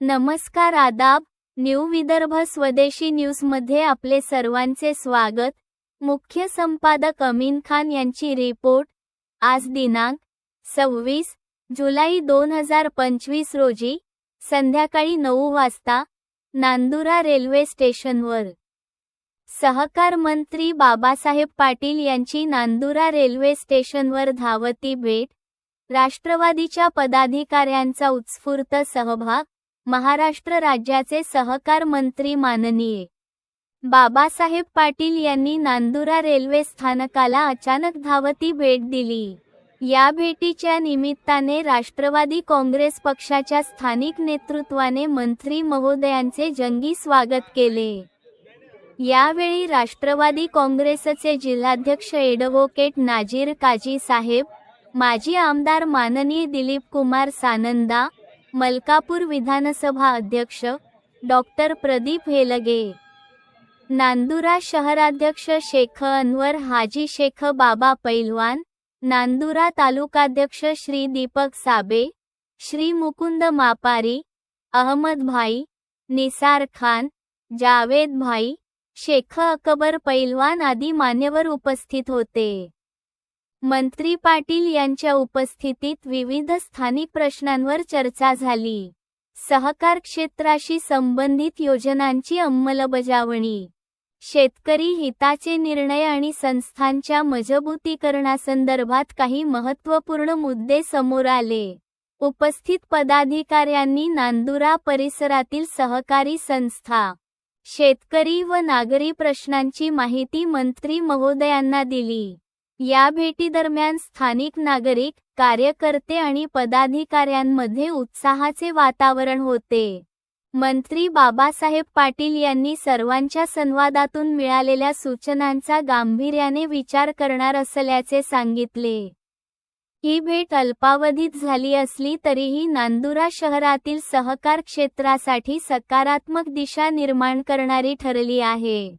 नमस्कार आदाब न्यू विदर्भ स्वदेशी न्यूजमध्ये आपले सर्वांचे स्वागत. मुख्य संपादक अमीन खान यांची रिपोर्ट. आज दिनांक सव्वीस जुलै दोन हजार पंचवीस रोजी संध्याकाळी नऊ वाजता नांदुरा रेल्वे स्टेशनवर. सहकार मंत्री बाबासाहेब पाटील यांची नांदुरा रेल्वे स्टेशनवर धावती भेट राष्ट्रवादीच्या पदाधिकाऱ्यांचा उत्स्फूर्त सहभाग महाराष्ट्र राज्याचे सहकार मंत्री माननीय बाबासाहेब पाटील यांनी नांदुरा रेल्वे स्थानकाला अचानक धावती भेट दिली. या भेटीच्या निमित्ताने राष्ट्रवादी काँग्रेस पक्षाच्या स्थानिक नेतृत्वाने मंत्री महोदयांचे जंगी स्वागत केले. यावेळी राष्ट्रवादी काँग्रेसचे जिल्हाध्यक्ष ॲडव्होकेट नाजीर काजी साहेब माजी आमदार माननीय दिलीप कुमार सानंदा मलकापूर विधानसभा अध्यक्ष डॉक्टर प्रदीप हेलगे नांदुरा शहराध्यक्ष शेख अनवर हाजी शेख बाबा पैलवान नांदुरा तालुकाध्यक्ष श्री दीपक साबे श्री मुकुंद मापारी अहमद भाई निसार खान जावेद भाई शेख अकबर पैलवान आदी मान्यवर उपस्थित होते. मंत्री पाटील यांच्या उपस्थितीत विविध स्थानिक प्रश्नांवर चर्चा झाली. सहकार क्षेत्राशी संबंधित योजनांची अंमलबजावणी. शेतकरी हिताचे निर्णय आणि संस्थांच्या मजबूतीकरणासंदर्भात काही महत्त्वपूर्ण मुद्दे समोर आले. उपस्थित पदाधिकाऱ्यांनी नांदुरा परिसरातील सहकारी संस्था शेतकरी व नागरी प्रश्नांची माहिती मंत्री महोदयांना दिली. या भेटीदरम्यान स्थानिक नागरिक कार्यकर्ते आणि पदाधिकाऱ्यांमध्ये उत्साहाचे वातावरण होते. मंत्री बाबासाहेब पाटील यांनी सर्वांच्या संवादातून मिळालेल्या सूचनांचा गांभीर्याने विचार करणार असल्याचे सांगितले. ही भेट अल्पावधीत झाली असली तरीही नांदुरा शहरातील सहकार क्षेत्रासाठी सकारात्मक दिशा निर्माण करणारी ठरली आहे.